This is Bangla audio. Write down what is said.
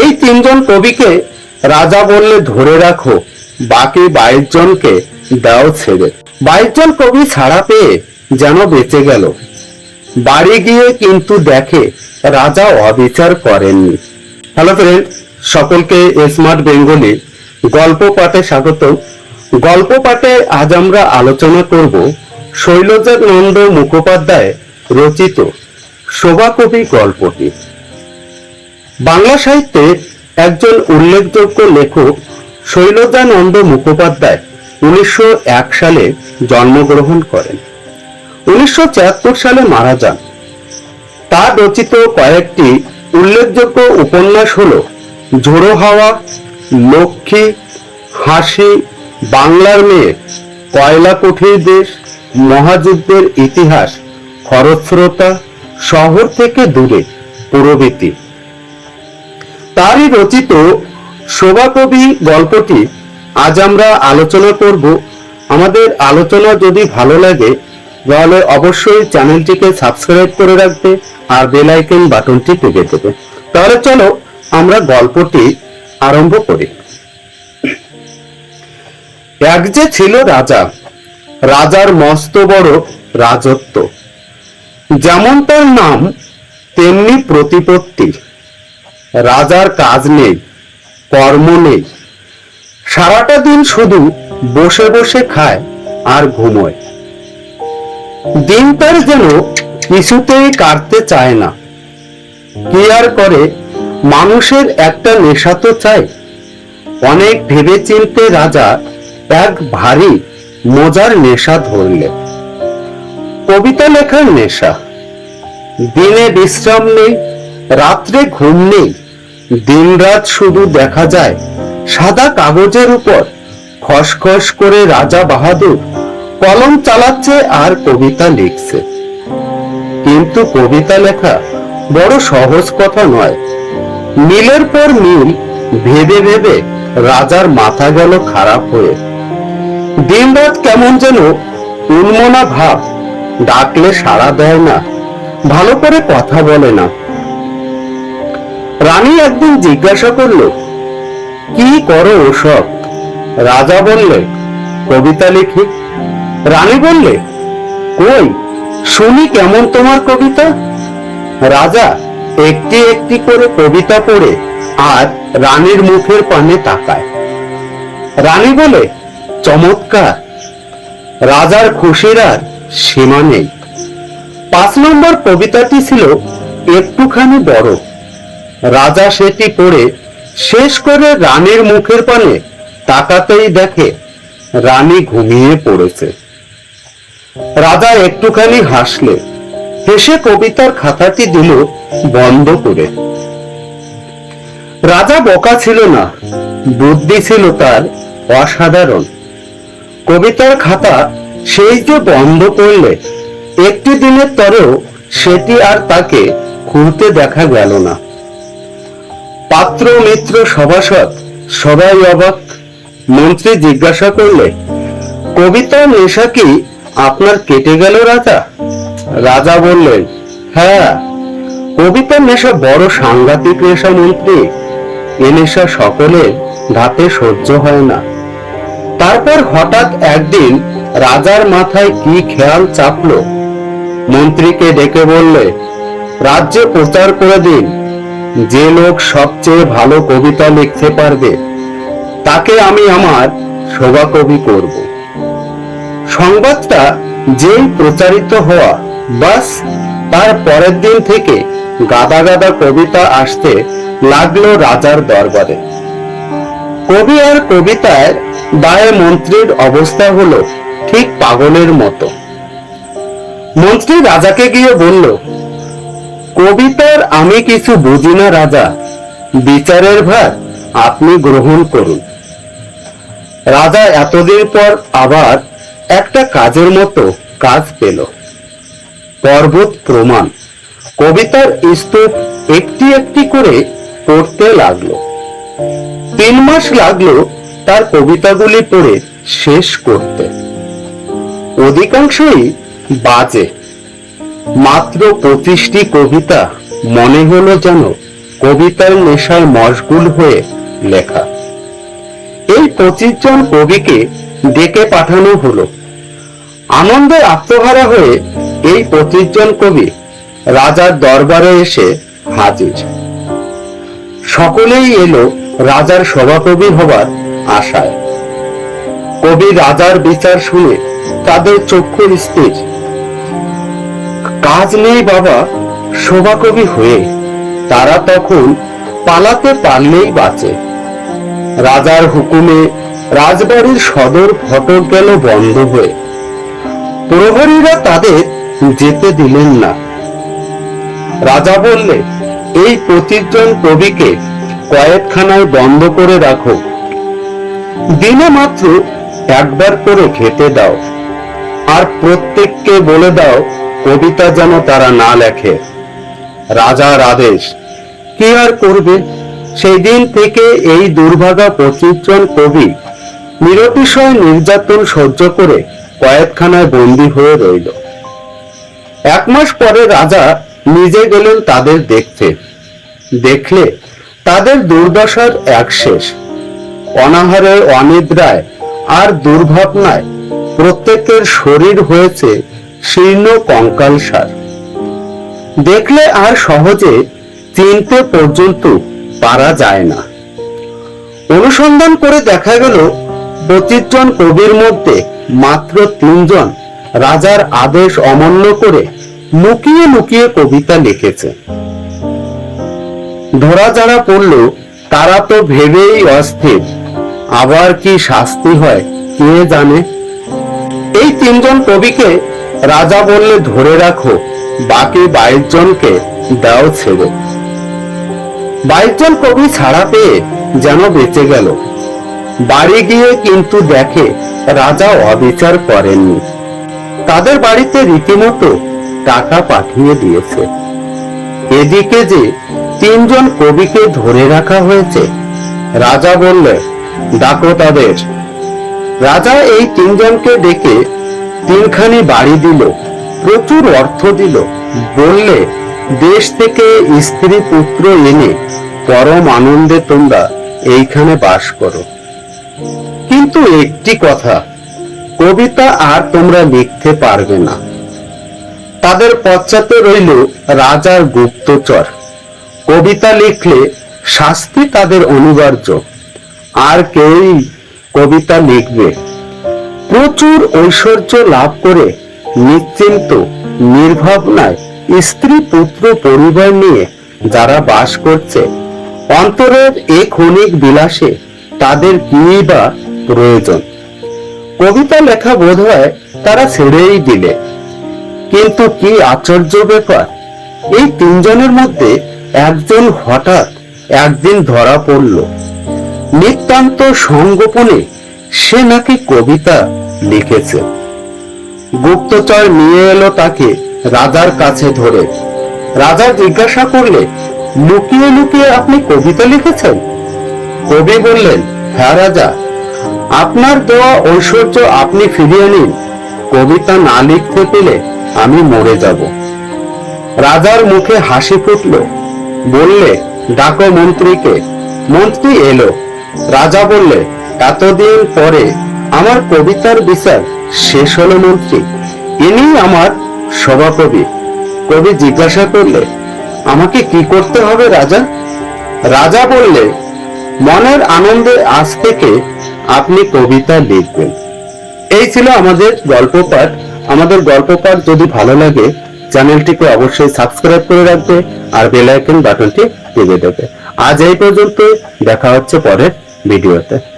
এই তিনজন কবিকে রাজা বললে, ধরে রাখো, বাকি বাইশ জনকে দাও ছেড়ে। বাইশ জন কবি ছাড়া পেয়ে যেন বেঁচে গেল। বাড়ি গিয়ে কিন্তু দেখে রাজা অবিচার করেননি। হ্যালো ফ্রেন্ড, সকলকে স্মার্ট বেঙ্গলি গল্প পাঠে স্বাগত গল্প পাঠে আজ আমরা আলোচনা করব শৈলজা নন্দ মুখোপাধ্যায় রচিত শোভা কবি গল্পটি। বাংলা সাহিত্যের একজন উল্লেখযোগ্য লেখক শৈলজানন্দ মুখোপাধ্যায় উনিশশো এক সালে জন্মগ্রহণ করেন। উনিশশো সালে মারা যান। তার রচিত কয়েকটি উল্লেখযোগ্য উপন্যাস হল ঝোড়ো হাওয়া, লক্ষ্মী, হাসি, বাংলার মেয়ে, কয়লা কুঠির দেশ, মহাযুদ্ধের ইতিহাস, খরস্রোতা, শহর থেকে দূরে প্রভৃতি তারই রচিত শোভা কবি গল্পটি আজ আমরা আলোচনা করব। আমাদের আলোচনা যদি ভালো লাগে, তাহলে অবশ্যই চ্যানেলটিকে সাবস্ক্রাইব করে রাখবে আর বেল আইকন বাটনটি টিপে দেবে। তাহলে চলো আমরা গল্পটি আরম্ভ করি। এক যে ছিল রাজা, রাজার মস্ত বড় রাজত্ব। যেমন তার নাম, তেমনি প্রতিপত্তি। রাজার কাজ নেই, কর্ম নেই। সারাটা দিন শুধু বসে বসে খায় আর ঘুমোয়। দিন তার যেন কিছুতেই কাটতে চায় না। কি আর করে, মানুষের একটা নেশা তো চাই। অনেক ভেবে চিনতে রাজা এক ভারী মজার নেশা ধরলে কবিতা লেখার নেশা। দিনে বিশ্রাম নেই রাত্রে ঘুম নেই। দিনরাত শুধু দেখা যায় সাদা কাগজের উপর। খসখস করে রাজা বাহাদুর কলম চালাচ্ছে আর কবিতা লিখছে। কিন্তু কবিতা লেখা বড় সহজ কথা নয়। মিলের পর মিল, ভেবে ভেবে রাজার মাথা গেল খারাপ হয়ে। দিনরাত কেমন যেন উন্মনা ভাব, ডাকলে সাড়া দেয় না, ভালো করে কথা বলে না। রানী একদিন জিজ্ঞাসা করল, কি করো ওসব? রাজা বললে, কবিতা লিখি। রানী বললে, কই, শুনি কেমন তোমার কবিতা? রাজা একটি একটি করে কবিতা পড়ে আর রানীর মুখের পানে তাকায়। রানী বলে, চমৎকার, রাজার খুশির আর সীমা নেই। পাঁচ নম্বর কবিতাটি ছিল একটুখানি বড়। রাজা সেটি পড়ে শেষ করে রানীর মুখের পানে তাকাতেই দেখে রানী ঘুমিয়ে পড়েছে। রাজা একটুখানি হাসলে, হেসে কবিতার খাতাটি দিল বন্ধ করে। রাজা বকা ছিল না, বুদ্ধি ছিল তার অসাধারণ। কবিতার খাতা সেই যে বন্ধ করলে, একটি দিনের তরেও সেটি আর তাকে খুলতে দেখা গেল না। পাত্র মিত্র সভাসদ, সবাই অবাক। মন্ত্রী জিজ্ঞাসা করলে, কবিতা নেশা কি? আপনার কেটে গেল রাজা? রাজা বললেন হ্যাঁ কবিতার নেশা বড় সাংঘাতিক নেশা মন্ত্রী। এ নেশা সকলের ধাতে সহ্য হয় না। তারপর হঠাৎ একদিন রাজার মাথায় কি খেয়াল চাপলো। মন্ত্রীকে ডেকে বললে, রাজ্যে প্রচার করে দিন। যে লোক সবচেয়ে ভালো কবিতা লিখতে পারবে, তাকে আমি আমার শোভা কবি করব। সংবাদটা যেই প্রচারিত হওয়া, বাস তার পরের দিন থেকে গাদা গাদা কবিতা আসতে লাগল রাজার দরবারে। কবি আর কবিতার দায়ে মন্ত্রীর অবস্থা হলো ঠিক পাগলের মতো। মন্ত্রী রাজাকে গিয়ে বলল কবিতার আমি কিছু বুঝি না, রাজা। বিচারের ভার আপনি গ্রহণ করুন। রাজা এতদিন পর আবার একটা কাজের মতো কাজ পেল। পর্বত প্রমাণ। কবিতার স্তূপ একটি একটি করে পড়তে লাগল। তিন মাস লাগল তার কবিতাগুলি পড়ে শেষ করতে। অধিকাংশই বাজে। মাত্র পঁচিশটি কবিতা মনে হলো যেন কবিতার নেশায় মশগুল হয়ে লেখা। এই পঁচিশ জন কবিকে ডেকে পাঠানো হলো। আনন্দে আত্মহারা হয়ে এই পঁচিশ জন কবি রাজার দরবারে এসে হাজির। সকলেই এলো রাজার সভাকবি হবার আশায়। কবি রাজার বিচার শুনে তাদের চক্ষু স্থির কাজ নেই বাবা, শোভাকবি হয়ে। তারা তখন পালাতে পারলেই বাঁচে। রাজার হুকুমে রাজবাড়ির সদর ফটক গেল বন্ধ হয়ে। প্রহরীরা তাদের যেতে দিলেন না। রাজা বললে, এই পঁচিশ জন কবিকে কয়েকখানায় বন্ধ করে রাখো। দিনে মাত্র একবার করে খেতে দাও। আর প্রত্যেককে বলে দাও কবিতা যেন তারা না লেখে। রাজার আদেশ, কি আর করবে? সেই দিন থেকে এই দুর্ভাগা পঁচিশ জন কবি নিরতিশয় নির্যাতন সহ্য করে কয়েকখানায় বন্দী হয়ে রইল। এক মাস পরে রাজা নিজে গেলেন তাদের দেখতে। দেখলে তাদের দুর্দশার এক শেষ। অনাহারে অনিদ্রায় আর দুর্ভাবনায় প্রত্যেকের শরীর হয়েছে শীর্ণ কঙ্কাল সার। দেখলে আর সহজে চিনতে পর্যন্ত পারা যায় না। অনুসন্ধান করে দেখা গেল পঁচিশ জন কবির মধ্যে মাত্র তিনজন রাজার আদেশ অমান্য করে লুকিয়ে লুকিয়ে কবিতা লিখেছে। ধরা যারা পড়ল, তারা তো ভেবেই অস্থির। আবার কি শাস্তি হয়, কে জানে? এই তিনজন কবিকে রাজা বললে, ধরে রাখো, বাকি বাইশ জনকে দাও ছেড়ে। বাইশ জন কবি ছাড়া পেয়ে যেন বেঁচে গেল। বাড়ি গিয়ে কিন্তু দেখে রাজা অবিচার করেননি। তাদের বাড়িতে রীতিমতো টাকা পাঠিয়ে দিয়েছে। এদিকে যে তিনজন কবিকে ধরে রাখা হয়েছে, রাজা বললে, ডাকো তাদের। রাজা এই তিনজনকে ডেকে তিনখানি বাড়ি দিল, প্রচুর অর্থ দিল। বললে, দেশ থেকে স্ত্রী পুত্র এনে পরম আনন্দে তোমরা এইখানে বাস করো। কিন্তু একটি কথা, কবিতা আর তোমরা লিখতে পারবে না। তাদের পশ্চাতে রইল রাজার গুপ্তচর। কবিতা লিখলে শাস্তি তাদের অনিবার্য। আর কেউই কবিতা লিখবে প্রচুর ঐশ্বর্য লাভ করে নিশ্চিন্ত, নির্ভাবনায় স্ত্রী পুত্র পরিবার নিয়ে যারা বাস করছে, অন্তরের এ ক্ষণিক বিলাসে তাদের কি বা প্রয়োজন? কবিতা লেখা বোধ হয় তারা ছেড়েই দিলে। কিন্তু কি আশ্চর্য ব্যাপার, এই তিনজনের মধ্যে একজন হঠাৎ একদিন ধরা পড়ল। নিতান্ত সংগোপনে সে নাকি কবিতা লিখেছে। গুপ্তচর নিয়ে এলো তাকে রাজার কাছে ধরে। রাজা জিজ্ঞাসা করলে, লুকিয়ে লুকিয়ে আপনি কবিতা লিখেছেন? কবি বললেন হ্যাঁ রাজা, আপনার দেওয়া ঐশ্বর্য আপনি ফিরিয়ে নিন। কবিতা না লিখতে পেলে আমি মরে যাব। রাজার মুখে হাসি ফুটল। বললে, ডাকো মন্ত্রীকে। মন্ত্রী এলো। রাজা বললে এতদিন পরে আমার কবিতার বিচার শেষ হলো মন্ত্রী। ইনি আমার সভাকবি। কবি জিজ্ঞাসা করলে, আমাকে কি করতে হবে রাজা? রাজা বললে, মনের আনন্দে আজ থেকে আপনি কবিতা লিখবেন। এই ছিল আমাদের গল্প পাঠ। আমাদের গল্প পাঠ যদি ভালো লাগে, চ্যানেলটিকে অবশ্যই সাবস্ক্রাইব করে রাখবে আর বেল বাটনটি টিপে দেবে। আজ এই পর্যন্ত দেখা হচ্ছে পরের ভিডিওতে।